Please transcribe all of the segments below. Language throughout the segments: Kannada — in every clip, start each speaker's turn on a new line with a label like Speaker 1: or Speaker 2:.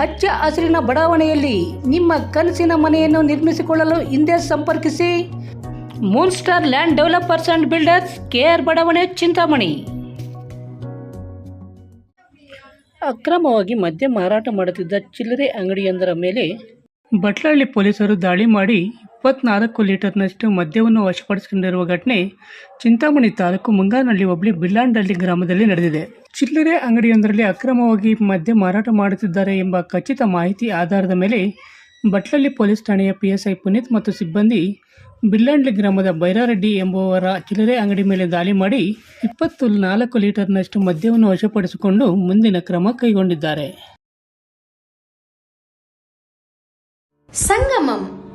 Speaker 1: ಹಚ್ಚ ಹಸಿರಿನ ಬಡಾವಣೆಯಲ್ಲಿ ನಿಮ್ಮ ಕನಸಿನ ಮನೆಯನ್ನು ನಿರ್ಮಿಸಿಕೊಳ್ಳಲು ಹಿಂದೆ ಸಂಪರ್ಕಿಸಿ. Moon Star Land developers and builders KR ಬಡಾವಣೆ, ಚಿಂತಾಮಣಿ. ಅಕ್ರಮವಾಗಿ ಮದ್ಯ ಮಾರಾಟ ಮಾಡುತ್ತಿದ್ದ ಚಿಲ್ಲರೆ ಅಂಗಡಿಯೊಂದರ ಮೇಲೆ ಬಟ್ಲಹಳ್ಳಿ ಪೊಲೀಸರು ದಾಳಿ ಮಾಡಿ ಇಪ್ಪತ್ನಾಲ್ಕು ಲೀಟರ್ನಷ್ಟು ಮದ್ಯವನ್ನು ವಶಪಡಿಸಿಕೊಂಡಿರುವ ಘಟನೆ ಚಿಂತಾಮಣಿ ತಾಲೂಕು ಮುಂಗಾನಹಳ್ಳಿ ಹೋಬಳಿ ಬಿಲ್ಲಾಂಡಹಳ್ಳಿ ಗ್ರಾಮದಲ್ಲಿ ನಡೆದಿದೆ. ಚಿಲ್ಲರೆ ಅಂಗಡಿಯೊಂದರಲ್ಲಿ ಅಕ್ರಮವಾಗಿ ಮದ್ಯ ಮಾರಾಟ ಮಾಡುತ್ತಿದ್ದಾರೆ ಎಂಬ ಖಚಿತ ಮಾಹಿತಿ ಆಧಾರದ ಮೇಲೆ ಬಟ್ಲಹಳ್ಳಿ ಪೊಲೀಸ್ ಠಾಣೆಯ ಪಿಎಸ್ಐ ಪುನೀತ್ ಮತ್ತು ಸಿಬ್ಬಂದಿ ಬಿಲ್ಲಾಂಡ್ಲಿ ಗ್ರಾಮದ ಬೈರಾರೆಡ್ಡಿ ಎಂಬುವರ ಚಿಲ್ಲರೆ ಅಂಗಡಿ ಮೇಲೆ ದಾಳಿ ಮಾಡಿ ಇಪ್ಪತ್ತು ನಾಲ್ಕು ಲೀಟರ್ನಷ್ಟು ಮದ್ಯವನ್ನು ವಶಪಡಿಸಿಕೊಂಡು ಮುಂದಿನ ಕ್ರಮ ಕೈಗೊಂಡಿದ್ದಾರೆ.
Speaker 2: ಸಂಗಮಂ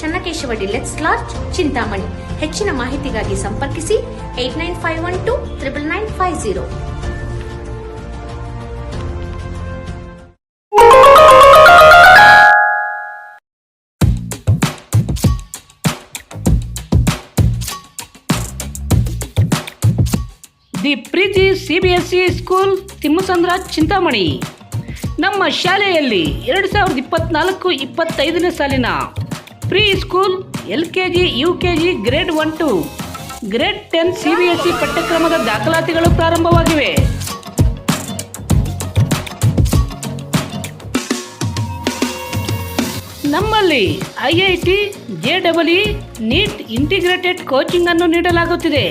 Speaker 2: Channakeshava deluxe large Chintamani. ಹೆಚ್ಚಿನ ಮಾಹಿತಿಗಾಗಿ ಸಂಪರ್ಕಿಸಿ eight nine five one two triple nine five zero.
Speaker 1: The Preethi C B S E school, Thimmasandra Chintamani. ನಮ್ಮ ಶಾಲೆಯಲ್ಲಿ ಎರಡು ಸಾವಿರದ ಇಪ್ಪತ್ನಾಲ್ಕು ಇಪ್ಪತ್ತೈದನೇ ಸಾಲಿನ pre school, L K G, U K G, grade one two. Grade ten C B S E ಪಠ್ಯಕ್ರಮದ ದಾಖಲಾತಿಗಳು ಪ್ರಾರಂಭವಾಗಿವೆ. ನಮ್ಮಲ್ಲಿ I I T, J double E, NEET integrated coaching ಅನ್ನು ನೀಡಲಾಗುತ್ತಿದೆ.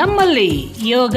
Speaker 1: ನಮ್ಮಲ್ಲಿ ಯೋಗ